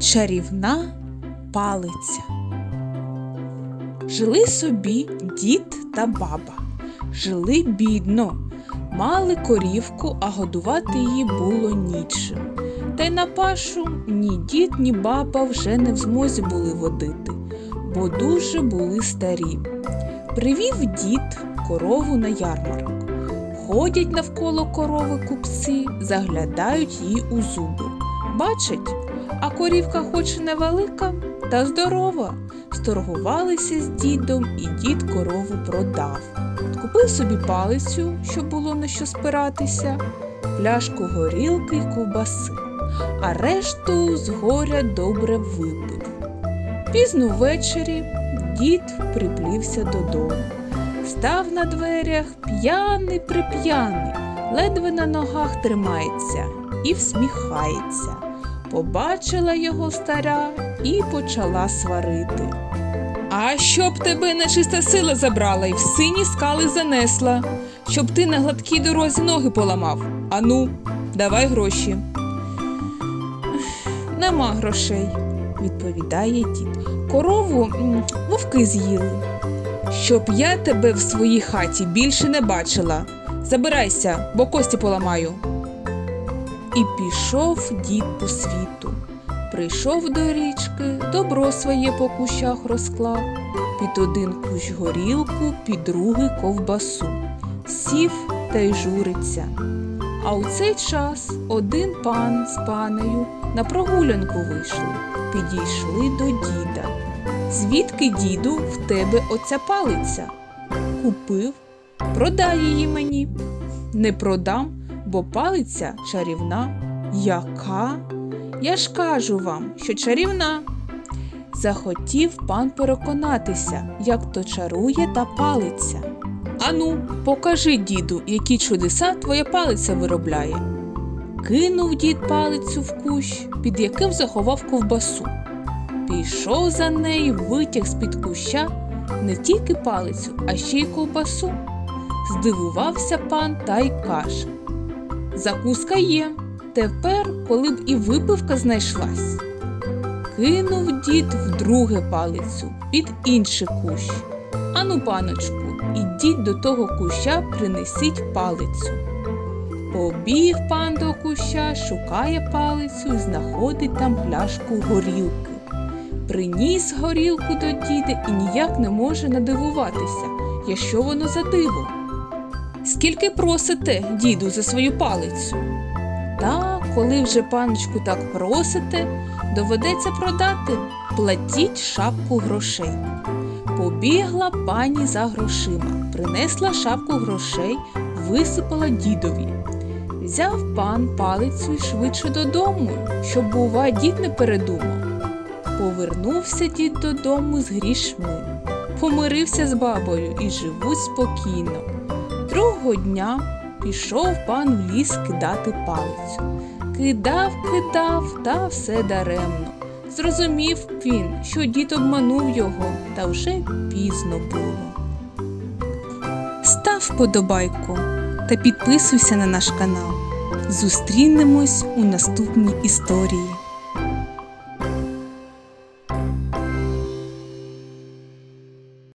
Чарівна палиця. Жили собі дід та баба. Жили бідно, мали корівку, а годувати її було нічим. Та й на пашу ні дід, ні баба вже не в змозі були водити, бо дуже були старі. Привів дід корову на ярмарок. Ходять навколо корови купці, заглядають їй у зуби. Бачать, а корівка хоч і невелика, та здорова. Сторгувалися з дідом, і дід корову продав. Купив собі палицю, щоб було на що спиратися, пляшку горілки й ковбаси, а решту з горя добре випив. Пізно ввечері дід приплівся додому. Став на дверях п'яний прип'яний, ледве на ногах тримається і всміхається. Побачила його стара і почала сварити. А щоб тебе нечиста сила забрала і в сині скали занесла, щоб ти на гладкій дорозі ноги поламав. Ану, давай гроші. Нема грошей, відповідає дід. Корову вовки з'їли. Щоб я тебе в своїй хаті більше не бачила. Забирайся, бо кості поламаю. І пішов дід по світу. Прийшов до річки, добро своє по кущах розклав, під один кущ горілку, під другий ковбасу. Сів та й журиться. А у цей час один пан з панею на прогулянку вийшли, підійшли до діда. Звідки, діду, в тебе оця палиця? Купив, продай її мені. Не продам, бо палиця чарівна. Яка? Я ж кажу вам, що чарівна. Захотів пан переконатися, як то чарує та палиця. Ану, покажи, діду, які чудеса твоя палиця виробляє. Кинув дід палицю в кущ, під яким заховав ковбасу. Пішов за нею, витяг з-під куща не тільки палицю, а ще й ковбасу. Здивувався пан та й каже: Закуска є. Тепер, коли б і випивка знайшлась. Кинув дід вдруге палицю під інший кущ. Ану, паночку, ідіть до того куща, принесіть палицю. Побіг пан до куща, шукає палицю і знаходить там пляшку горілки. Приніс горілку до діда і ніяк не може надивуватися, я що воно за диво. Скільки просите, діду, за свою палицю? Та, коли вже паночку так просите, доведеться продати, платіть шапку грошей. Побігла пані за грошима, принесла шапку грошей, висипала дідові. Взяв пан палицю й швидше додому, щоб, бува, дід не передумав. Повернувся дід додому з грішми, помирився з бабою і живуть спокійно. Другого дня пішов пан в ліс кидати палицю. Кидав, кидав, та все даремно. Зрозумів він, що дід обманув його, та вже пізно було. Став подобайку та підписуйся на наш канал. Зустрінемось у наступній історії.